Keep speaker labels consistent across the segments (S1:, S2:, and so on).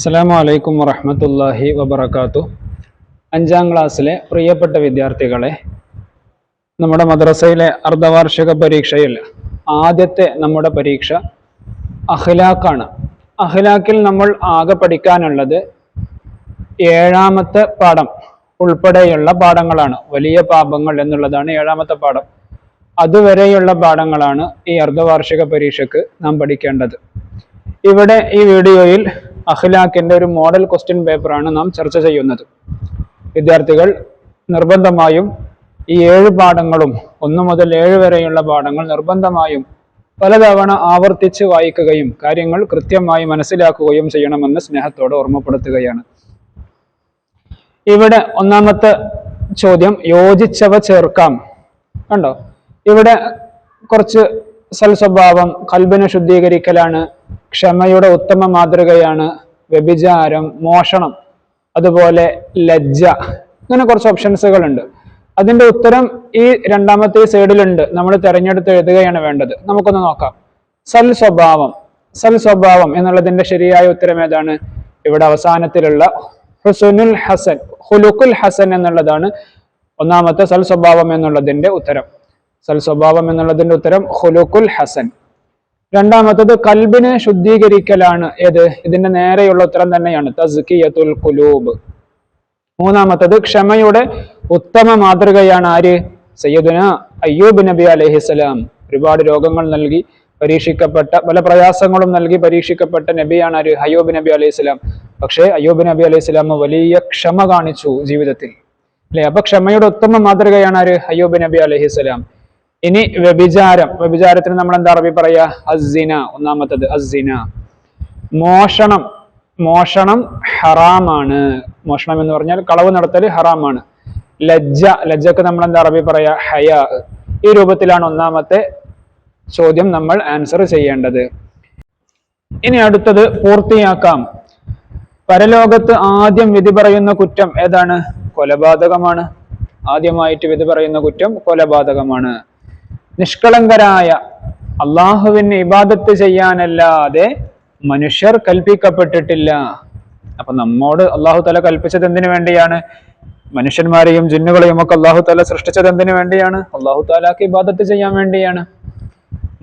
S1: അസ്സലാമു അലൈക്കും വറഹമത്തല്ലാഹി വബർക്കാത്തു അഞ്ചാം ക്ലാസ്സിലെ പ്രിയപ്പെട്ട വിദ്യാർത്ഥികളെ നമ്മുടെ മദ്രസയിലെ അർദ്ധവാർഷിക പരീക്ഷയിൽ ആദ്യത്തെ നമ്മുടെ പരീക്ഷ അഖ്ലാഖാണ് അഖിലാക്കിൽ നമ്മൾ ആകെ പഠിക്കാനുള്ളത് ഏഴാമത്തെ പാഠം ഉൾപ്പെടെയുള്ള പാഠങ്ങളാണ്. വലിയ പാപങ്ങൾ എന്നുള്ളതാണ് ഏഴാമത്തെ പാഠം. അതുവരെയുള്ള പാഠങ്ങളാണ് ഈ അർദ്ധവാർഷിക പരീക്ഷയ്ക്ക് നാം പഠിക്കേണ്ടത്. ഇവിടെ ഈ വീഡിയോയിൽ അഖ്ലാഖിന്റെ ഒരു മോഡൽ ക്വസ്റ്റ്യൻ പേപ്പറാണ് നാം ചർച്ച ചെയ്യുന്നത്. വിദ്യാർത്ഥികൾ നിർബന്ധമായും ഈ ഏഴ് പാഠങ്ങളും ഒന്ന് മുതൽ ഏഴ് വരെയുള്ള പാഠങ്ങൾ നിർബന്ധമായും പലതവണ ആവർത്തിച്ച് വായിക്കുകയും കാര്യങ്ങൾ കൃത്യമായി മനസ്സിലാക്കുകയും ചെയ്യണമെന്ന് സ്നേഹത്തോടെ ഓർമ്മപ്പെടുത്തുകയാണ്. ഇവിടെ ഒന്നാമത്തെ ചോദ്യം യോജിച്ചവ ചേർക്കാം. കണ്ടോ? ഇവിടെ കുറച്ച് സൽസ്വഭാവം കൽബിനെ ശുദ്ധീകരിക്കലാണ് ക്ഷമയുടെ ഉത്തമ മാതൃകയാണ് വ്യഭിചാരം മോഷണം അതുപോലെ ലജ്ജ അങ്ങനെ കുറച്ച് ഓപ്ഷൻസുകൾ ഉണ്ട് അതിന്റെ ഉത്തരം ഈ രണ്ടാമത്തെ സൈഡിലുണ്ട് നമ്മൾ തിരഞ്ഞെടുത്ത് എഴുതുകയാണ് വേണ്ടത്. നമുക്കൊന്ന് നോക്കാം. സൽ സ്വഭാവം സൽ സ്വഭാവം എന്നുള്ളതിന്റെ ശരിയായ ഉത്തരം ഏതാണ്? ഇവിടെ അവസാനത്തിലുള്ള ഹുസുനുൽ ഹസൻ ഹുലുക്കുൽ ഹസൻ എന്നുള്ളതാണ് ഒന്നാമത്തെ സൽ സ്വഭാവം എന്നുള്ളതിന്റെ ഉത്തരം. സൽ സ്വഭാവം എന്നുള്ളതിന്റെ ഉത്തരം ഹുലുക്കുൽ ഹസൻ. രണ്ടാമത്തത് കൽബിനെ ശുദ്ധീകരിക്കലാണ് ഏത്? ഇതിന്റെ നേരെയുള്ള ഉത്തരം തന്നെയാണ് തസ്കിയത്തുൽ കുലൂബ് മൂന്നാമത്തത് ക്ഷമയുടെ ഉത്തമ മാതൃകയാണ് ആര്? സയ്യദുന അയ്യൂബ് നബി അലഹിസ്സലാം ഒരുപാട് രോഗങ്ങൾ നൽകി പരീക്ഷിക്കപ്പെട്ട പല പ്രയാസങ്ങളും നൽകി പരീക്ഷിക്കപ്പെട്ട നബിയാണ് ആര്? അയ്യൂബ് നബി അലൈഹി സ്വലാം. പക്ഷേ അയ്യൂബ് നബി അലൈഹി സ്വലാം വലിയ ക്ഷമ കാണിച്ചു ജീവിതത്തിൽ. അല്ലെ? അപ്പൊ ക്ഷമയുടെ ഉത്തമ മാതൃകയാണ് ആര്? അയ്യൂബ് നബി അലൈഹി സ്വലാം. ഇനി വ്യഭിചാരം. വ്യഭിചാരത്തിന് നമ്മൾ എന്താ അറബി പറയാ? അസിന ഒന്നാമത്തത് അസിന മോഷണം. മോഷണം ഹറാമാണ്. മോഷണം എന്ന് പറഞ്ഞാൽ കളവ് നടത്തൽ ഹറാമാണ്. ലജ്ജ. ലജ്ജക്ക് നമ്മൾ എന്താ അറബി പറയാ? ഹയ. ഈ രൂപത്തിലാണ് ഒന്നാമത്തെ ചോദ്യം നമ്മൾ ആൻസർ ചെയ്യേണ്ടത്. ഇനി അടുത്തത് പൂർത്തിയാക്കാം. പരലോകത്ത് ആദ്യം വിധി പറയുന്ന കുറ്റം ഏതാണ്? കൊലപാതകമാണ്. ആദ്യമായിട്ട് വിധി പറയുന്ന കുറ്റം കൊലപാതകമാണ്. നിഷ്കളങ്കരായ അള്ളാഹുവിന് ഇബാദത്ത് ചെയ്യാനല്ലാതെ മനുഷ്യർ കൽപ്പിക്കപ്പെട്ടിട്ടില്ല. അപ്പൊ നമ്മോട് അള്ളാഹു തല കൽപ്പിച്ചത് എന്തിനു വേണ്ടിയാണ്? മനുഷ്യന്മാരെയും ജിന്നുകളെയും ഒക്കെ അള്ളാഹു താല സൃഷ്ടിച്ചത് എന്തിനു വേണ്ടിയാണ്? അള്ളാഹു താലാക്ക് ഇബാദത്ത് ചെയ്യാൻ വേണ്ടിയാണ്.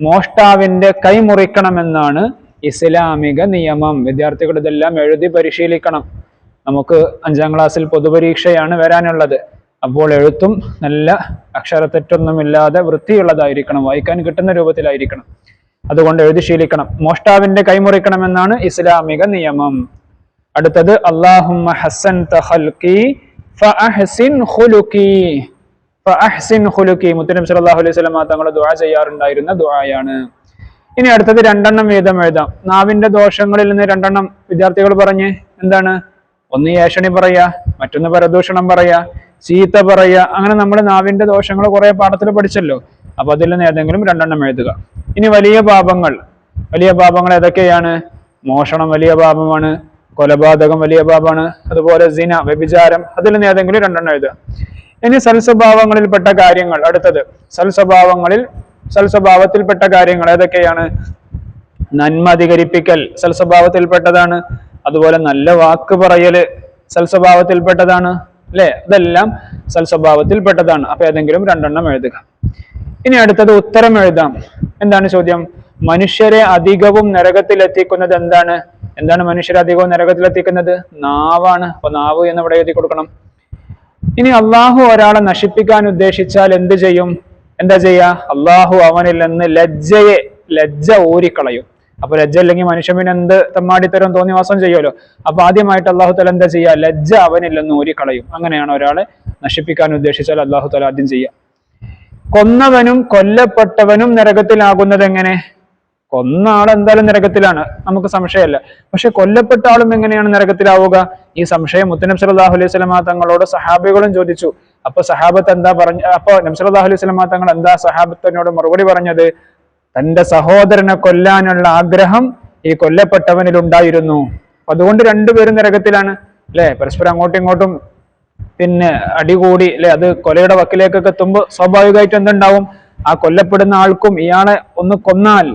S1: മോഷ്ടാവിന്റെ കൈ മുറിക്കണമെന്നാണ് ഇസ്ലാമിക നിയമം. വിദ്യാർത്ഥികൾ ഇതെല്ലാം എഴുതി പരിശീലിക്കണം. നമുക്ക് അഞ്ചാം ക്ലാസ്സിൽ പൊതുപരീക്ഷയാണ് വരാനുള്ളത്. അപ്പോൾ എഴുത്തും നല്ല അക്ഷരത്തെറ്റൊന്നുമില്ലാതെ വൃത്തിയുള്ളതായിരിക്കണം വായിക്കാൻ കിട്ടുന്ന രൂപത്തിലായിരിക്കണം. അതുകൊണ്ട് എഴുതി ശീലിക്കണം. മോഷ്ടാവിന്റെ കൈമുറിക്കണമെന്നാണ് ഇസ്ലാമിക നിയമം. അടുത്തത് അള്ളാഹുമ്മ അലൈഹി ദുആ ചെയ്യാറുണ്ടായിരുന്ന ദുആയാണ്. ഇനി അടുത്തത് രണ്ടെണ്ണം വീതം എഴുതാം. നാവിന്റെ ദോഷങ്ങളിൽ നിന്ന് രണ്ടെണ്ണം വിദ്യാർത്ഥികൾ പറഞ്ഞ് എന്താണ്? ഒന്ന് ഏഷണി പറയാ മറ്റൊന്ന് പരദൂഷണം പറയാ ചീത്ത പറയുക അങ്ങനെ നമ്മുടെ നാവിന്റെ ദോഷങ്ങൾ കുറെ പാഠത്തിൽ പഠിച്ചല്ലോ. അപ്പൊ അതിൽ നിന്ന് ഏതെങ്കിലും രണ്ടെണ്ണം എഴുതുക. ഇനി വലിയ പാപങ്ങൾ. വലിയ പാപങ്ങൾ ഏതൊക്കെയാണ്? മോഷണം വലിയ പാപമാണ് കൊലപാതകം വലിയ പാപമാണ് അതുപോലെ സിന വ്യഭിചാരം അതിൽ നിന്ന് ഏതെങ്കിലും രണ്ടെണ്ണം എഴുതുക. ഇനി സൽസ്വഭാവങ്ങളിൽപ്പെട്ട കാര്യങ്ങൾ. അടുത്തത് സൽസ്വഭാവങ്ങളിൽ സൽസ്വഭാവത്തിൽപ്പെട്ട കാര്യങ്ങൾ ഏതൊക്കെയാണ്? നന്മ അധികരിപ്പിക്കൽ സൽസ്വഭാവത്തിൽപ്പെട്ടതാണ്. അതുപോലെ നല്ല വാക്ക് പറയൽ സൽസ്വഭാവത്തിൽപ്പെട്ടതാണ്. അല്ലെ ഇതെല്ലാം സൽസ്വഭാവത്തിൽപ്പെട്ടതാണ് അപ്പൊ ഏതെങ്കിലും രണ്ടെണ്ണം എഴുതുക. ഇനി അടുത്തത് ഉത്തരം എഴുതാം. എന്താണ് ചോദ്യം? മനുഷ്യരെ അധികവും നരകത്തിലെത്തിക്കുന്നത് എന്താണ്? എന്താണ് മനുഷ്യരെ അധികവും നരകത്തിലെത്തിക്കുന്നത്? നാവാണ്. അപ്പൊ നാവ് എന്ന് ഇവിടെ എഴുതി കൊടുക്കണം. ഇനി അള്ളാഹു ഒരാളെ നശിപ്പിക്കാൻ ഉദ്ദേശിച്ചാൽ എന്ത് ചെയ്യും? എന്താ ചെയ്യാ? അള്ളാഹു അവനിൽ നിന്ന് ലജ്ജയെ ലജ്ജ ഊരിക്കളയും. അപ്പൊ ലജ്ജ അല്ലെങ്കിൽ മനുഷ്യൻ പിന്നെ എന്ത് തമ്മാടിത്തരം തോന്നിവാസം ചെയ്യുമല്ലോ? അപ്പൊ ആദ്യമായിട്ട് അള്ളാഹു തല എന്താ ചെയ്യുക? ലജ്ജ അവനില്ലെന്ന് ഊരി കളയും അങ്ങനെയാണ് ഒരാളെ നശിപ്പിക്കാൻ ഉദ്ദേശിച്ചാൽ അള്ളാഹു തല ആദ്യം ചെയ്യുക. കൊന്നവനും കൊല്ലപ്പെട്ടവനും നരകത്തിലാകുന്നത് എങ്ങനെ? കൊന്ന ആൾ എന്തായാലും നരകത്തിലാണ്. നമുക്ക് സംശയമല്ല. പക്ഷെ കൊല്ലപ്പെട്ട ആളും എങ്ങനെയാണ് നരകത്തിലാവുക? ഈ സംശയം മുത്തനബ് സല്ലല്ലാഹു അലൈഹി സ്വലമ തങ്ങളോട് സഹാബികളും ചോദിച്ചു. അപ്പൊ സഹാബത്ത് എന്താ പറഞ്ഞ അപ്പൊ നബ്സല്ലാഹു അലൈഹി സ്വലമ തങ്ങൾ എന്താ സഹാബത്തിനോട് മറുപടി പറഞ്ഞത്? തന്റെ സഹോദരനെ കൊല്ലാനുള്ള ആഗ്രഹം ഈ കൊല്ലപ്പെട്ടവനിൽ ഉണ്ടായിരുന്നു അതുകൊണ്ട് രണ്ടുപേരും നരകത്തിലാണ് അല്ലെ? പരസ്പരം അങ്ങോട്ടും ഇങ്ങോട്ടും പിന്നെ അടികൂടി അല്ലെ? അത് കൊലയുടെ വക്കിലേക്കൊക്കെ എത്തുമ്പോൾ സ്വാഭാവികമായിട്ട് എന്തുണ്ടാവും? ആ കൊല്ലപ്പെടുന്ന ആൾക്കും ഇയാളെ ഒന്ന് കൊന്നാൽ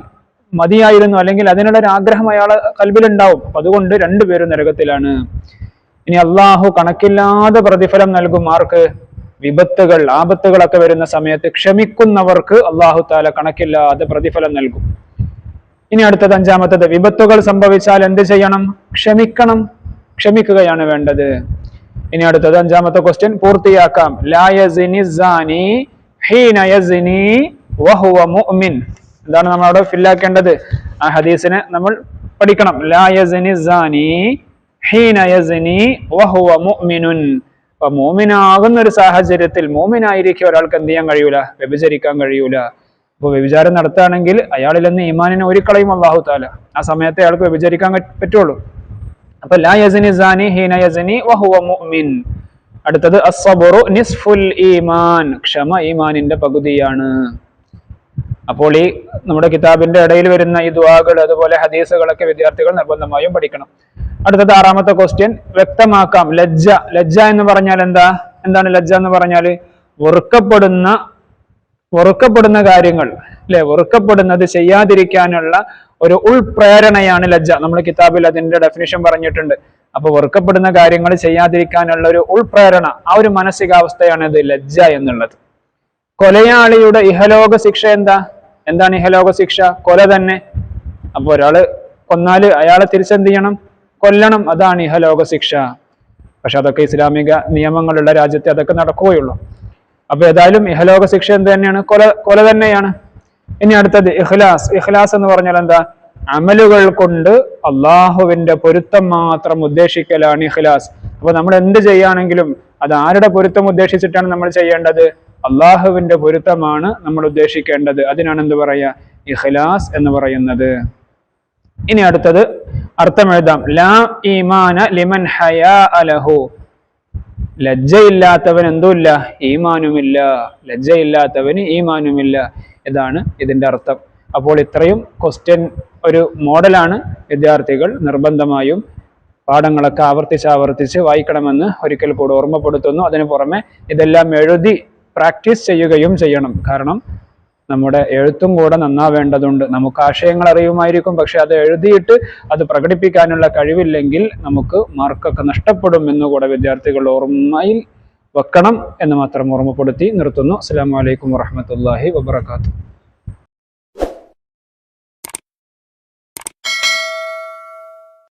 S1: മതിയായിരുന്നു. അല്ലെങ്കിൽ അതിനുള്ള ഒരു ആഗ്രഹം അയാളെ കൽബിലുണ്ടാവും അപ്പൊ അതുകൊണ്ട് രണ്ടുപേരും നരകത്തിലാണ്. ഇനി അള്ളാഹു കണക്കില്ലാതെ പ്രതിഫലം നൽകും ആർക്ക്? വിപത്തുകൾ ആപത്തുകളൊക്കെ വരുന്ന സമയത്ത് ക്ഷമിക്കുന്നവർക്ക് അള്ളാഹു താല കണക്കില്ലാതെ പ്രതിഫലം നൽകും. ഇനി അടുത്തത് അഞ്ചാമത്തത് വിപത്തുകൾ സംഭവിച്ചാൽ എന്ത് ചെയ്യണം? ക്ഷമിക്കണം. ക്ഷമിക്കുകയാണ് വേണ്ടത്. ഇനി അടുത്തത് അഞ്ചാമത്തെ ക്വസ്റ്റ്യൻ പൂർത്തിയാക്കാം. എന്താണ് നമ്മൾ അവിടെ ഫില്ലാക്കേണ്ടത് ആ ഹദീസിനെ നമ്മൾ പഠിക്കണം. ലാ അപ്പൊ മോമിനാകുന്ന ഒരു സാഹചര്യത്തിൽ മോമിനായിരിക്കും ഒരാൾക്ക് എന്ത് ചെയ്യാൻ കഴിയൂല? വ്യഭിചരിക്കാൻ കഴിയൂല. അപ്പൊ വ്യഭിചാരം നടത്തുകയാണെങ്കിൽ അയാളിൽ നിന്ന് ഈമാനിനെ ഒരിക്കളയും അള്ളാഹു താല ആ സമയത്ത് അയാൾക്ക് വ്യഭിചരിക്കാൻ പറ്റ- പറ്റുള്ളൂ. അപ്പൊ ലാ യസനി സാനി ഹീന യസനി വഹുവ മുഅ്മിൻ. അടുത്തത് അസ്സബറു നിസ്ഫുൽ ഈമാൻ. ക്ഷമ ഈമാനിന്റെ പകുതിയാണ്. അപ്പോൾ ഈ നമ്മുടെ കിതാബിന്റെ ഇടയിൽ വരുന്ന ഈ ദുവാകൾ അതുപോലെ ഹദീസുകളൊക്കെ വിദ്യാർത്ഥികൾ നിർബന്ധമായും പഠിക്കണം. അടുത്തത് ആറാമത്തെ ക്വസ്റ്റ്യൻ വ്യക്തമാക്കാം. ലജ്ജ. ലജ്ജ എന്ന് പറഞ്ഞാൽ എന്താ? എന്താണ് ലജ്ജ എന്ന് പറഞ്ഞാൽ? വെറുക്കപ്പെടുന്ന വെറുക്കപ്പെടുന്ന കാര്യങ്ങൾ. അല്ലെ? വെറുക്കപ്പെടുന്നത് ചെയ്യാതിരിക്കാനുള്ള ഒരു ഉൾപ്രേരണയാണ് ലജ്ജ. നമ്മൾ കിതാബിൽ അതിന്റെ ഡെഫിനിഷൻ പറഞ്ഞിട്ടുണ്ട്. അപ്പൊ വെറുക്കപ്പെടുന്ന കാര്യങ്ങൾ ചെയ്യാതിരിക്കാനുള്ള ഒരു ഉൾപ്രേരണ ആ ഒരു മാനസികാവസ്ഥയാണ് ഇത് ലജ്ജ എന്നുള്ളത്. കൊലയാളിയുടെ ഇഹലോക ശിക്ഷ എന്താ? എന്താണ് ഇഹലോക ശിക്ഷ? കൊല തന്നെ. അപ്പൊ ഒരാൾ കൊന്നാൽ അയാളെ തിരിച്ചെന്ത് ചെയ്യണം? കൊല്ലണം അതാണ് ഇഹലോക ശിക്ഷ പക്ഷെ അതൊക്കെ ഇസ്ലാമിക നിയമങ്ങളുള്ള രാജ്യത്തെ അതൊക്കെ നടക്കുകയുള്ളൂ. അപ്പൊ ഏതായാലും ഇഹലോക ശിക്ഷ എന്ത് തന്നെയാണ്? കൊല കൊല തന്നെയാണ്. ഇനി അടുത്തത് ഇഖ്ലാസ്. ഇഖ്ലാസ് എന്ന് പറഞ്ഞാൽ എന്താ? അമലുകൾ കൊണ്ട് അള്ളാഹുവിന്റെ പൊരുത്തം മാത്രം ഉദ്ദേശിക്കലാണ് ഇഖ്ലാസ്. അപ്പൊ നമ്മൾ എന്ത് ചെയ്യുകയാണെങ്കിലും അത് ആരുടെ പൊരുത്തം ഉദ്ദേശിച്ചിട്ടാണ് നമ്മൾ ചെയ്യേണ്ടത്? അള്ളാഹുവിന്റെ പൊരുത്തമാണ് നമ്മൾ ഉദ്ദേശിക്കേണ്ടത്. അതിനാണ് എന്ത് പറയാ ഇഖ്ലാസ് എന്ന് പറയുന്നത്. ഇനി അടുത്തത് അർത്ഥം എഴുതാം. ലാ ഈമാന ലിമൻ ഹയാ അലഹു. ലജ്ജയില്ലാത്തവൻ എന്തുമില്ല? ഈമാനുമില്ല. ലജ്ജയില്ലാത്തവന് ഈമാനുമില്ല. ഇതാണ് ഇതിന്റെ അർത്ഥം. അപ്പോൾ ഇത്രയും ക്വസ്റ്റ്യൻ ഒരു മോഡലാണ് വിദ്യാർത്ഥികൾ നിർബന്ധമായും പാഠങ്ങളൊക്കെ ആവർത്തിച്ച് ആവർത്തിച്ച് വായിക്കണമെന്ന് ഒരിക്കൽ കൂടെ ഓർമ്മപ്പെടുത്തുന്നു. അതിനു പുറമെ ഇതെല്ലാം എഴുതി പ്രാക്ടീസ് ചെയ്യുകയും ചെയ്യണം. കാരണം നമ്മുടെ എഴുത്തും കൂടെ നന്നാവേണ്ടതുണ്ട്. നമുക്ക് ആശയങ്ങൾ അറിയുമായിരിക്കും പക്ഷെ അത് എഴുതിയിട്ട് അത് പ്രകടിപ്പിക്കാനുള്ള കഴിവില്ലെങ്കിൽ നമുക്ക് മാർക്കൊക്കെ നഷ്ടപ്പെടും എന്നുകൂടെ വിദ്യാർത്ഥികൾ ഓർമ്മയിൽ വെക്കണം എന്ന് മാത്രം ഓർമ്മപ്പെടുത്തി നിർത്തുന്നു. അസ്സാം വലൈക്കും വാഹമത്തല്ലാഹി വബർക്കാത്തു